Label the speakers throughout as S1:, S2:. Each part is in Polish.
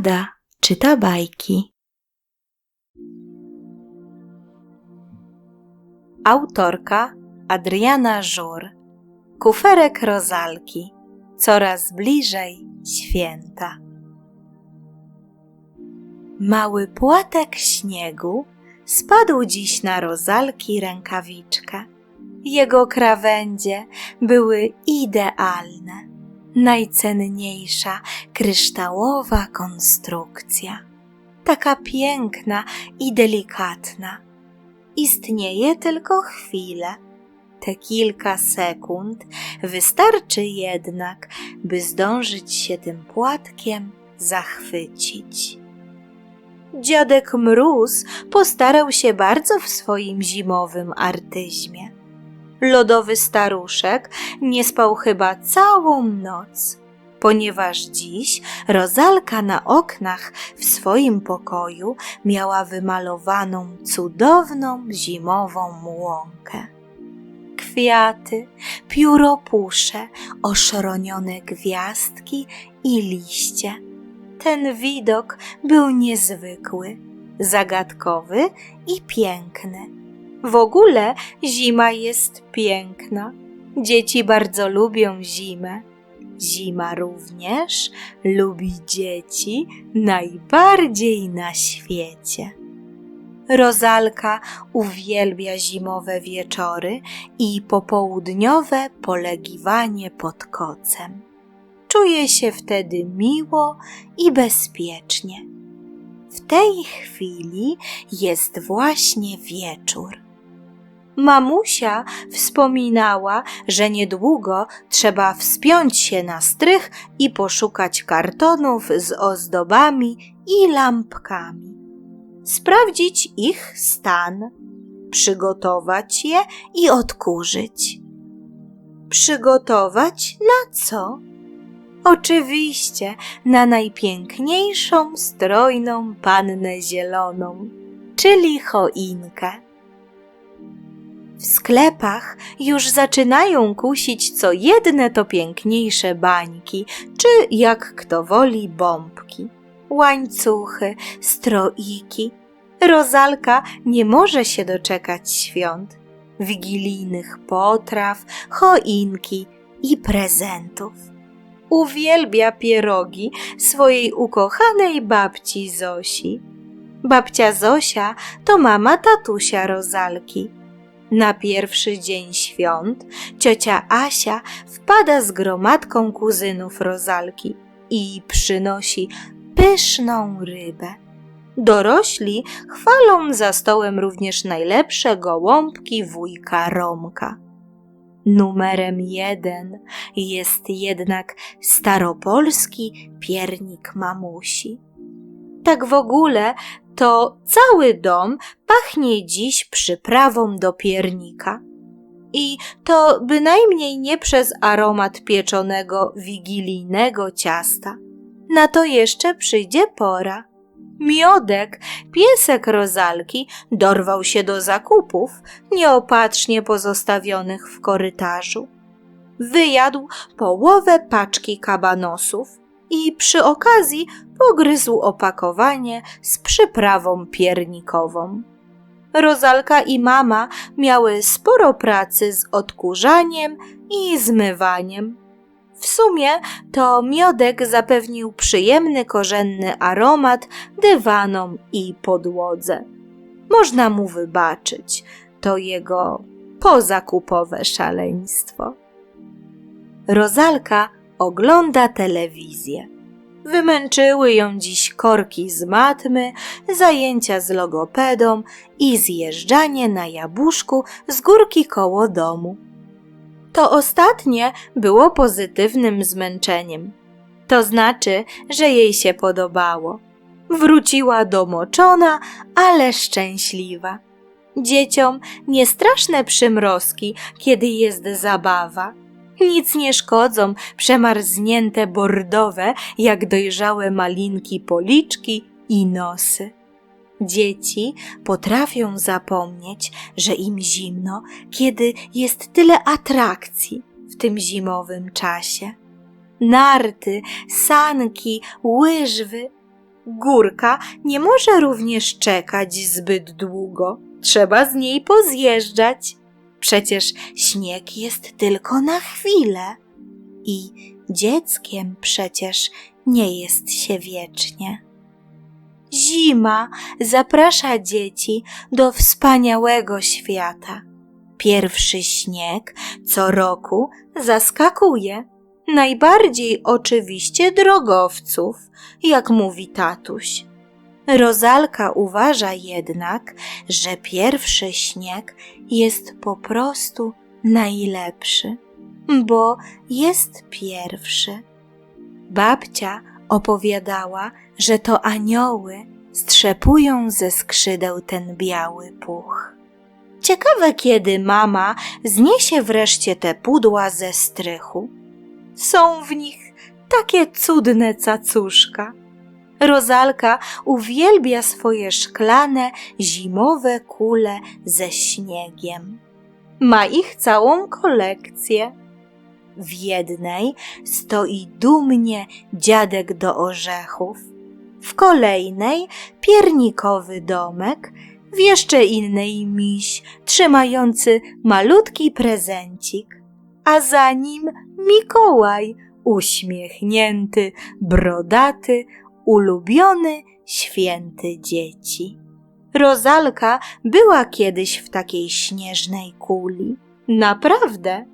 S1: Ada czyta bajki. Autorka Adriana Żur. Kuferek rozalki. Coraz bliżej święta. Mały płatek śniegu spadł dziś na rozalki rękawiczkę. Jego krawędzie były idealne najcenniejsza kryształowa konstrukcja. Taka piękna i delikatna. Istnieje tylko chwilę. Te kilka sekund wystarczy jednak, by zdążyć się tym płatkiem zachwycić. Dziadek Mróz postarał się bardzo w swoim zimowym artyzmie lodowy staruszek nie spał chyba całą noc, ponieważ dziś rozalka na oknach w swoim pokoju miała wymalowaną cudowną zimową łąkę. Kwiaty, pióropusze, oszronione gwiazdki i liście. Ten widok był niezwykły, zagadkowy i piękny w ogóle zima jest piękna. Dzieci bardzo lubią zimę. Zima również lubi dzieci najbardziej na świecie. Rozalka uwielbia zimowe wieczory i popołudniowe polegiwanie pod kocem. Czuje się wtedy miło i bezpiecznie. W tej chwili jest właśnie wieczór. Mamusia wspominała, że niedługo trzeba wspiąć się na strych i poszukać kartonów z ozdobami i lampkami. Sprawdzić ich stan, przygotować je i odkurzyć. Przygotować na co? Oczywiście na najpiękniejszą strojną pannę zieloną, czyli choinkę. W sklepach już zaczynają kusić co jedne to piękniejsze bańki, czy jak kto woli bombki, łańcuchy, stroiki. Rozalka nie może się doczekać świąt, wigilijnych potraw, choinki i prezentów. Uwielbia pierogi swojej ukochanej babci Zosi. Babcia Zosia to mama tatusia Rozalki na pierwszy dzień świąt ciocia Asia wpada z gromadką kuzynów Rozalki i przynosi pyszną rybę. Dorośli chwalą za stołem również najlepsze gołąbki wujka Romka. Numerem jeden jest jednak staropolski piernik mamusi. Tak w ogóle to cały dom pachnie dziś przyprawą do piernika. I to bynajmniej nie przez aromat pieczonego wigilijnego ciasta. Na to jeszcze przyjdzie pora. Miodek, piesek rozalki, dorwał się do zakupów, nieopatrznie pozostawionych w korytarzu. Wyjadł połowę paczki kabanosów, i przy okazji pogryzł opakowanie z przyprawą piernikową. Rozalka i mama miały sporo pracy z odkurzaniem i zmywaniem. W sumie to miodek zapewnił przyjemny korzenny aromat dywanom i podłodze. Można mu wybaczyć to jego pozakupowe szaleństwo. Rozalka ogląda telewizję. Wymęczyły ją dziś korki z matmy, zajęcia z logopedą i zjeżdżanie na jabłuszku z górki koło domu. To ostatnie było pozytywnym zmęczeniem. To znaczy, że jej się podobało. Wróciła domoczona, ale szczęśliwa. Dzieciom niestraszne przymrozki, kiedy jest zabawa nic nie szkodzą przemarznięte bordowe, jak dojrzałe malinki policzki i nosy. Dzieci potrafią zapomnieć, że im zimno, kiedy jest tyle atrakcji w tym zimowym czasie. Narty, sanki, łyżwy. Górka nie może również czekać zbyt długo. Trzeba z niej pozjeżdżać. Przecież śnieg jest tylko na chwilę. I dzieckiem przecież nie jest się wiecznie. Zima zaprasza dzieci do wspaniałego świata. Pierwszy śnieg co roku zaskakuje. Najbardziej oczywiście drogowców, jak mówi tatuś. Rozalka uważa jednak, że pierwszy śnieg jest po prostu najlepszy, bo jest pierwszy. Babcia opowiadała, że to anioły strzepują ze skrzydeł ten biały puch. Ciekawe, kiedy mama zniesie wreszcie te pudła ze strychu. Są w nich takie cudne cacuszka. Rozalka uwielbia swoje szklane, zimowe kule ze śniegiem. Ma ich całą kolekcję. W jednej stoi dumnie dziadek do orzechów, w kolejnej piernikowy domek, w jeszcze innej miś trzymający malutki prezencik, a za nim Mikołaj, uśmiechnięty, brodaty, ulubiony, święty dzieci. Rozalka była kiedyś w takiej śnieżnej kuli. Naprawdę.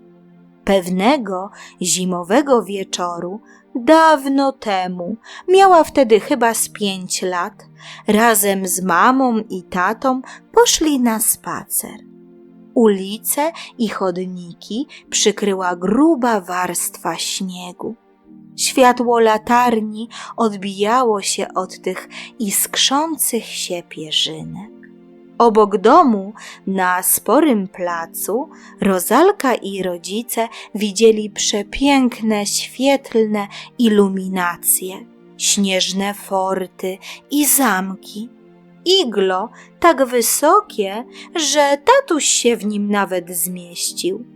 S1: Pewnego zimowego wieczoru, dawno temu, miała wtedy chyba z pięć lat, razem z mamą i tatą poszli na spacer. Ulice i chodniki przykryła gruba warstwa śniegu. Światło latarni odbijało się od tych iskrzących się pierzynek. Obok domu, na sporym placu, Rozalka i rodzice widzieli przepiękne, świetlne iluminacje, śnieżne forty i zamki. Iglo tak wysokie, że tatuś się w nim nawet zmieścił.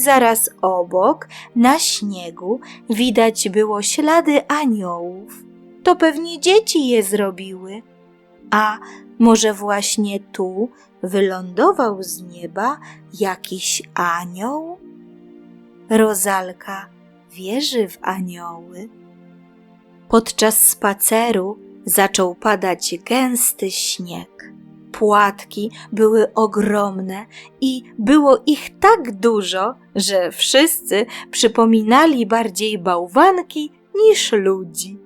S1: Zaraz obok, na śniegu, widać było ślady aniołów. To pewnie dzieci je zrobiły. A może właśnie tu wylądował z nieba jakiś anioł? Rozalka wierzy w anioły. Podczas spaceru zaczął padać gęsty śnieg. Płatki były ogromne i było ich tak dużo, że wszyscy przypominali bardziej bałwanki niż ludzi.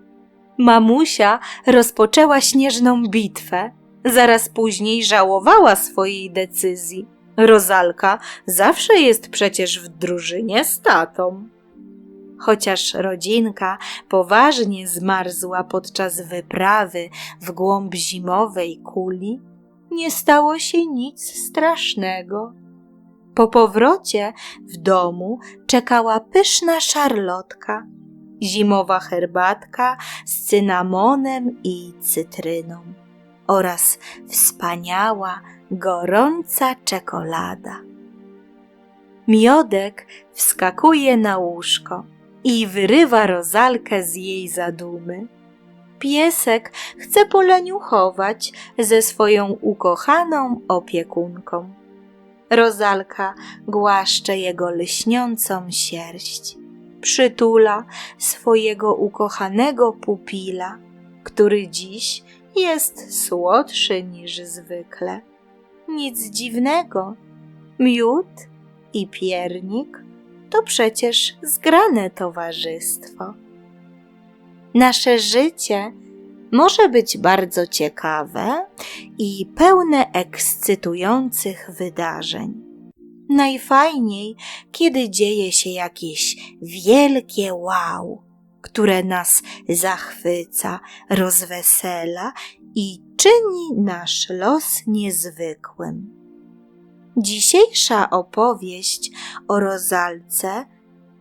S1: Mamusia rozpoczęła śnieżną bitwę. Zaraz później żałowała swojej decyzji. Rozalka zawsze jest przecież w drużynie z tatą. Chociaż rodzinka poważnie zmarzła podczas wyprawy w głąb zimowej kuli, nie stało się nic strasznego. Po powrocie w domu czekała pyszna szarlotka, zimowa herbatka z cynamonem i cytryną oraz wspaniała, gorąca czekolada. Miodek wskakuje na łóżko i wyrywa rozalkę z jej zadumy. Piesek chce poleniuchować ze swoją ukochaną opiekunką. Rozalka głaszcze jego lśniącą sierść. Przytula swojego ukochanego pupila, który dziś jest słodszy niż zwykle. Nic dziwnego. Miód i piernik to przecież zgrane towarzystwo. Nasze życie może być bardzo ciekawe i pełne ekscytujących wydarzeń. Najfajniej, kiedy dzieje się jakieś wielkie wow, które nas zachwyca, rozwesela i czyni nasz los niezwykłym. Dzisiejsza opowieść o rozalce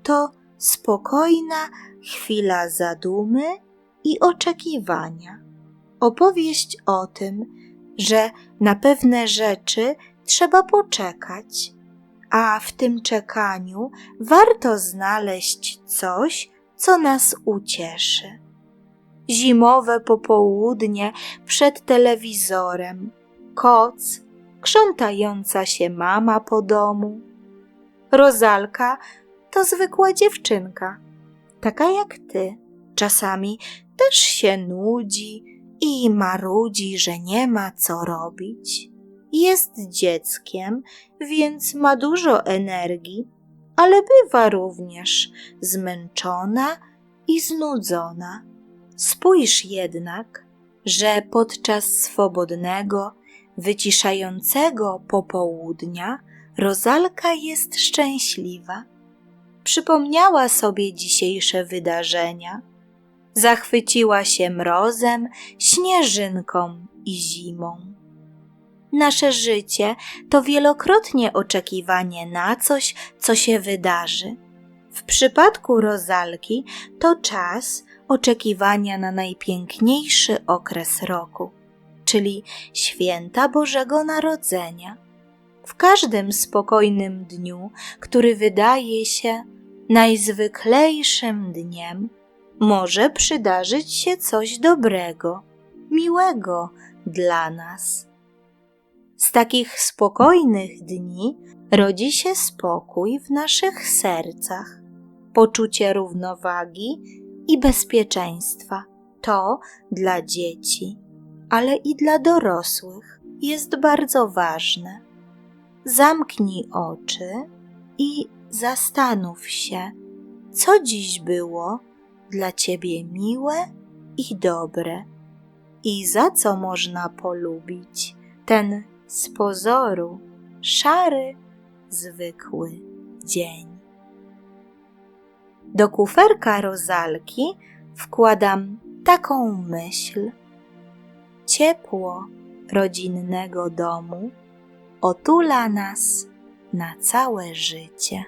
S1: to spokojna chwila zadumy i oczekiwania. Opowieść o tym, że na pewne rzeczy trzeba poczekać, a w tym czekaniu warto znaleźć coś, co nas ucieszy. zimowe popołudnie przed telewizorem, koc, krzątająca się mama po domu. Rozalka to zwykła dziewczynka, taka jak ty. Czasami też się nudzi i marudzi, że nie ma co robić. Jest dzieckiem, więc ma dużo energii, ale bywa również zmęczona i znudzona. Spójrz jednak, że podczas swobodnego, wyciszającego popołudnia Rozalka jest szczęśliwa. Przypomniała sobie dzisiejsze wydarzenia, zachwyciła się mrozem, śnieżynką i zimą. Nasze życie to wielokrotnie oczekiwanie na coś, co się wydarzy. W przypadku rozalki to czas oczekiwania na najpiękniejszy okres roku, czyli święta Bożego Narodzenia. W każdym spokojnym dniu, który wydaje się najzwyklejszym dniem, może przydarzyć się coś dobrego, miłego dla nas. Z takich spokojnych dni rodzi się spokój w naszych sercach, poczucie równowagi i bezpieczeństwa. To dla dzieci, ale i dla dorosłych jest bardzo ważne. Zamknij oczy i zastanów się, co dziś było dla ciebie miłe i dobre, i za co można polubić ten z pozoru szary, zwykły dzień. Do kuferka rozalki wkładam taką myśl. Ciepło rodzinnego domu otula nas na całe życie.